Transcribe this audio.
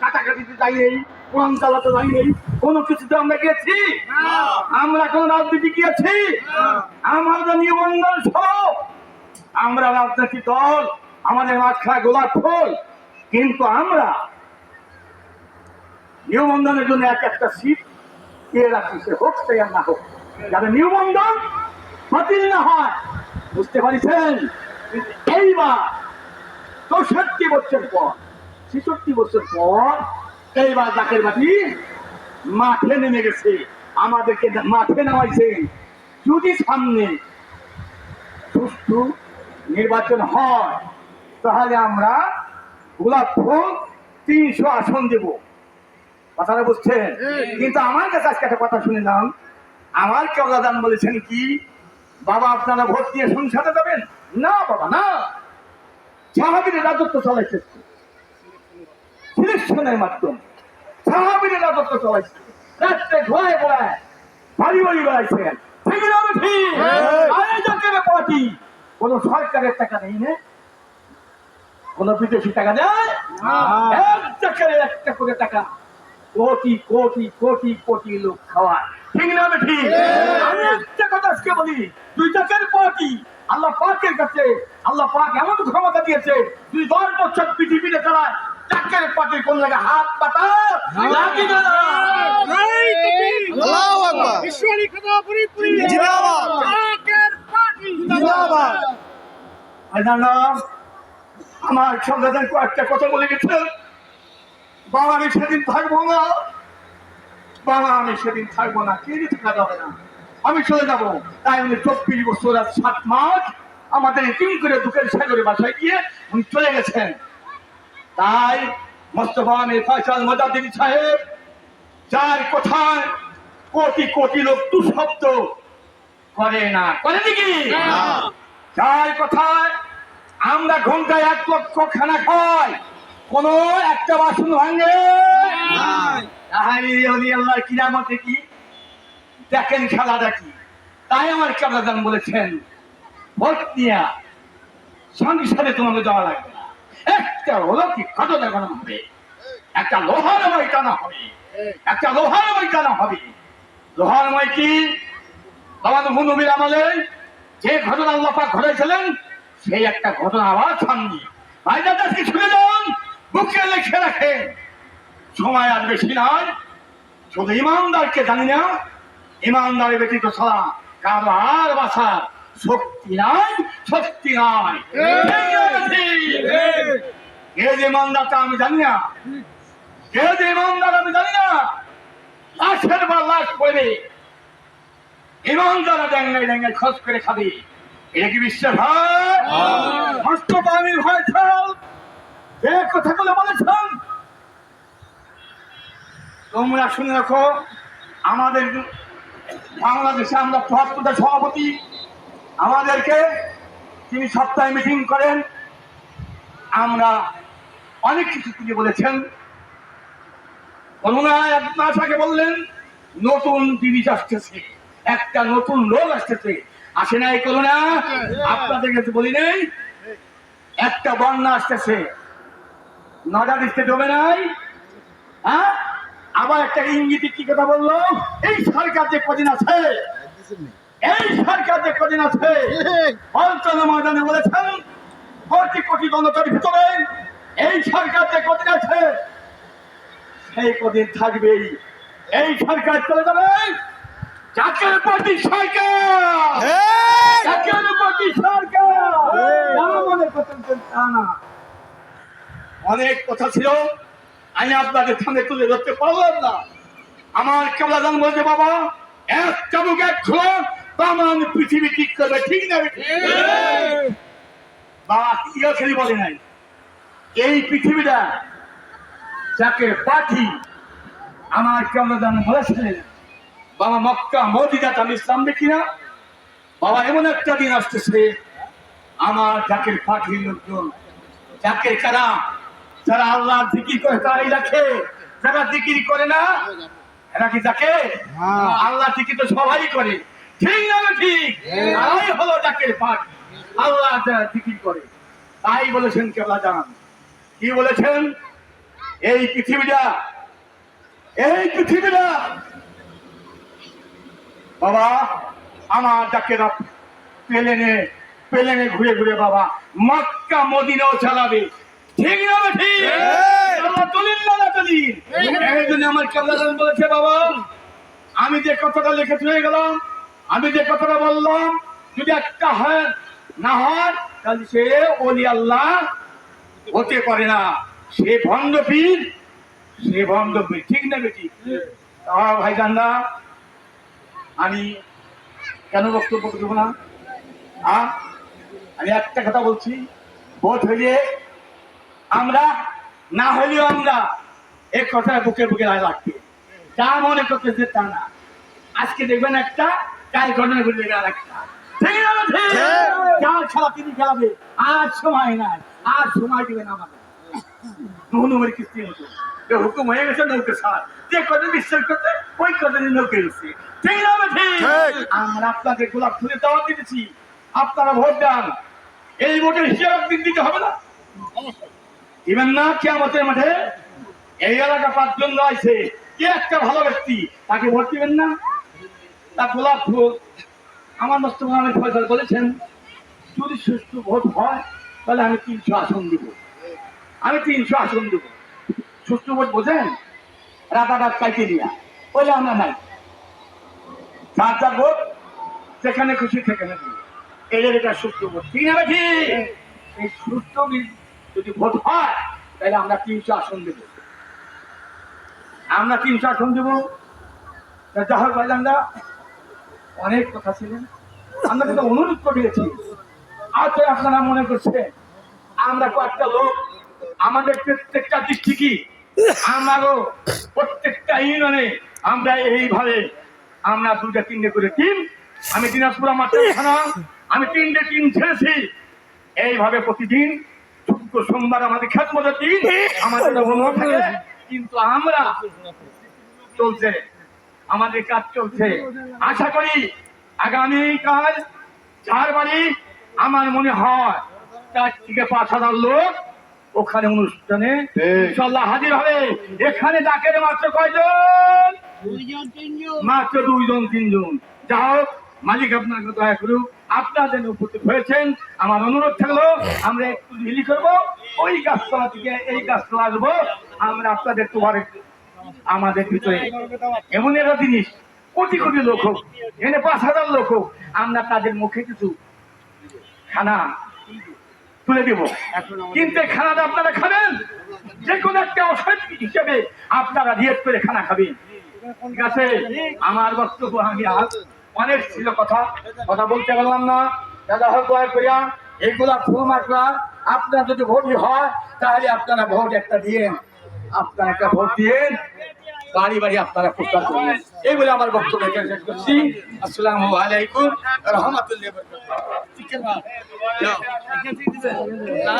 কাটাকাটিতে যাই নেই কোরআন চালাতে যাই নেই কোনো কিছুতে আমরা গিয়েছি? আমরা কোন রাজনীতি গিয়েছি? আমাদের নিবন্ধন সহ আমরা রাজনৈতিক দল আমাদের মাঝখানে গোলাপ ফুল। কিন্তু আমরা নিবন্ধনের জন্য এক একটা সিট কে রাখি সে হোক সে আর না হোক। যাতে নিবন্ধন বাতিল না হয় বুঝতে পারছেন? এইবার চৌষট্টি বছর পর ছেষট্টি বছর পর এইবার ডাকের বাটি মাঠে নেমে গেছে। আমাদেরকে মাঠে নামাইছে। যদি সামনে সুষ্ঠু নির্বাচন হয় তাহলে আমরা গোলাপ ফুল তিনশো আসন দেব। কথাটা বুঝছেন? কিন্তু আমার কাছে আজকে একটা কথা শুনলাম আমার কেবলাদান বলেছেন কি বাবা আপনারা ভোট দিয়ে সংসদে যাবেন? না বাবা না। সাহাবির রাজত্ব চালাইছে সিলেকশনের মাধ্যমে সাহাবির রাজত্ব চালাইছে। রাত্রে ঘোড়ায় ঘোড়ায় বাড়ি বাড়ি বেড়াইছেন ঠিক। আমি ঠিক আয়োজকের পার্টি কোন সরকারের টাকা নেই না। কোন বিদেশি টাকা দেয়? এক টাকার একটা করে টাকা কোটি কোটি কোটি কোটি লোক খাওয়ায়। ঠিক না আমি ঠিক আমি একটা কথা আজকে বলি দুই টাকার পার্টি আল্লাহ পাকের কাছে আল্লাহ পাক এমন ক্ষমতা দিয়েছে দুই দশ বছর পৃথিবীতে চালায় টাকার পার্টির কোন জায়গায় হাত পাতা? লাগে না। আল্লাহু আকবার। ঈশ্বরী খোদাপুরি পুরি। জিন্দাবাদ। জাকের পার্টি জিন্দাবাদ। আমার সংবিধান কয়েকটা কথা বলে গেছে। বাবা আমি সেদিন থাকব না। বাবা আমি সেদিন থাকব না। কে থাকা যাবে না। আমি চলে যাব। তাই উনি চব্বিশ বছর আর সাত মাস আমাদের টিম করে দুঃখের সাগরে বাসায় গিয়ে উনি চলে গেছেন। তাই মোস্তফা আমির ফয়সাল সাহেব যার কোথায় কোটি কোটি লোক তু শব্দ করে না। করে নাকি? যার কথায় আমরা ঘন্টায় এক লক্ষ খানা খাই কোন একটা বাসন ভাঙে? আল্লাহর কিরামতে কি? দেখেন খেলাটা কি তাই আমার কাবলাদান বলেছেন ভোট নিয়া সংসারে তোমাকে যাওয়া লাগবে একটা অলৌকিক কত দেখানো হবে? একটা লোহার মই টানা হবে। একটা লোহার মই টানা হবে। লোহার মই কি? আমাদের নবীর আমলে যে ঘটনা আল্লাহ ঘটেছিলেন সেই একটা ঘটনা আবার সামনে। ভাইদাদাসকে ছুড়ে যান? বুকে লিখে রাখেন। সময় আর বেশি নয়। শুধু ইমানদারকে জানি না ইমানদারের ব্যতীত ছাড়া কারও আর বাসার শক্তি নাই শক্তি নাই। কে যে ইমানদারটা আমি জানি না? কে যে ইমানদার আমি জানি না? লাশের পর লাশ ইমানদারা খোঁজ করে খাবে। এটা কি বিশ্বাস হয়? যে কথাগুলো বলেছেন। তোমরা শুনে রাখো আমাদের বাংলাদেশে আমরা সভাপতি। আমাদেরকে তিনি সপ্তাহে মিটিং করেন। আমরা অনেক কিছু তিনি বলেছেন। করোনা এক মাস আগে বললেন নতুন জিনিস আসতেছে একটা নতুন রোগ আসতেছে। আসে নাই করোনা আপনাদের কাছে বলি নেই একটা বন্যা আসতেছে। নজা দিতে দেবে নাই? হ্যাঁ? আবার একটা ইঙ্গিতে কি কথা বলল? এই সরকার যে কদিন আছে এই সরকার যে কদিন আছে অঞ্চল ময়দানে বলেছেন কোটি কোটি জনতার ভিতরে এই সরকার যে কদিন আছে সেই কদিন থাকবেই। এই সরকার চলে যাবে। জাতীয় পার্টি সরকার! জাতীয় পার্টি সরকার! মনে করতেন তা না। অনেক কথা ছিল। আমি আপনাদের সামনে তুলে ধরতে পারলাম না। আমার কেবলাদান বলছে বাবা এক চাবুক এক খোলা তামান পৃথিবী ঠিক করবে ঠিক না? বেঠিক? বাবা ইয়ে খেলি বলে নাই? এই পৃথিবীটা যাকে আমার কেমন বলেছিলেন? বাবা মক্কা মদিনাত আমি ইসলাম দেখি না বাবা এমন একটা দিন আসতেছে আমার পাঠির লোকজন যাকে কারা যারা আল্লাহ জিকির করে তারাই রাখে যারা জিকির করে না এরা কি যাকে আল্লাহ জিকির তো সবাই করে। ঠিক না ঠিক? তারাই হলো যাকে পাঠ। আল্লাহ যারা জিকির করে তাই বলেছেন কেবলা জানান কি বলেছেন? এই পৃথিবীটা এই পৃথিবীটা। বাবা আমার না প্লেনে প্লেনে ঘুরে ঘুরে বাবা মক্কা মদিনাও চালাবে। ঠিক না ঠিক? আমার কাবলাদান বলেছে বাবা আমি যে কথাটা লিখে চলে গেলাম আমি যে কথাটা বললাম যদি একটা হয় না হয়, তাহলে সে অলি আল্লাহ হতে পারে না। সে ভণ্ড পীর সে ভণ্ড পীর ঠিক না বেটি? ভাই জানলা আমি কেন বক্তব্য দেবো না? আমি একটা কথা বলছি। ভোট হইলে আমরা, না হইলেও আমরা এক কথা বুকে বুকে লাগবে যা মনে করতেছে তা না। আজকে দেখবেন একটা কাল ঘটনা ঘটবে আর একটা? যার খেলা তিনি খেলাবে আর সময় নাই আর সময় দিবেন মতো এ হুকুম হয়ে গেছে নৌকে সার যে কদিন বিশ্বাস ওই কদিন নৌকে এসছে ঠিক না গোলাপ ফুলে দাওয়া দিতেছি আপনারা ভোট দেন এই ভোটের হিসাব দিতে হবে না দিবেন না কে আমাদের মাঠে এই এলাকা পাঁচজন রয়েছে। কে একটা ভালো ব্যক্তি, তাকে ভোট দিবেন না? তা গোলাপ ফুল। আমার মস্ত আমি ফয়সাল বলেছেন, যদি সুস্থ ভোট হয়, তাহলে আমি তিনশো আসন দিব। আমি তিনশো আসন দেবো। সুস্থ ভোট বোঝেন? রাতারাত কাইতে দিয়া বলে আমরা নাই। চার ভোট, যেখানে খুশি সেখানে দিই এদের এটা সুস্থ ভোট। ঠিক না এই সুস্থ যদি ভোট হয়, তাহলে আমরা তিনশো আসন দেব। আমরা তিনশো আসন দেব। তা যা হোক ভাই আমরা অনেক কথা ছিলেন আমরা কিন্তু অনুরোধ করিয়েছি। আজ আপনারা মনে করছে আমরা কয়েকটা লোক আমাদের প্রত্যেকটা ডিস্ট্রিক্টই আমারও প্রত্যেকটা ইউনিয়নে আমরা এইভাবে আমরা দুটা তিনটে করে টিম আমি দিনাজপুর আমার থানা আমি তিনটে টিম ছেড়েছি এইভাবে প্রতিদিন শুক্র সোমবার আমাদের মজার দিন আমাদের থাকে। কিন্তু আমরা চলছে আমাদের কাজ চলছে। আশা করি আগামীকাল চার বাড়ি আমার মনে হয় চার থেকে পাঁচ হাজার লোক ওখানে অনুষ্ঠানে ইনশাল্লাহ হাজির হবে। এখানে ডাকের মাত্র কয়জন? মাত্র দুইজন তিনজন। যা হোক মালিক আপনাকে দয়া করুক আপনারা যেন উপস্থিত হয়েছেন। আমার অনুরোধ থাকল আমরা একটু হিলি করব ওই গাছতলা থেকে এই গাছতলা আসব। আমরা আপনাদের তোমার আমাদের ভিতরে। এমন একটা জিনিস, কোটি কোটি লোক হোক এখানে পাঁচ হাজার লোক হোক, আমরা তাদের মুখে কিছু খানা তুলে দেব। কিন্তু খানাটা আপনারা খাবেন যে কোনো একটা অসৎ হিসেবে আপনারা রিয়েট করে খানা খাবেন। ঠিক আছে? আমার বক্তব্য আমি অনেক ছিল কথা কথা বলতে পারলাম না। দাদা হোক, দয়া করিয়া এইগুলা ফুল মাকড়া আপনার যদি ভোটই হয়, তাহলে আপনারা ভোট একটা দিয়ে আপনারা একটা ভোট দিয়ে বাড়ি বাড়ি আপনারা প্রচার করবেন এই বলে আমার বক্তব্য এখানে শেষ করছি আসসালামু আলাইকুম রহমতুল্লাহ না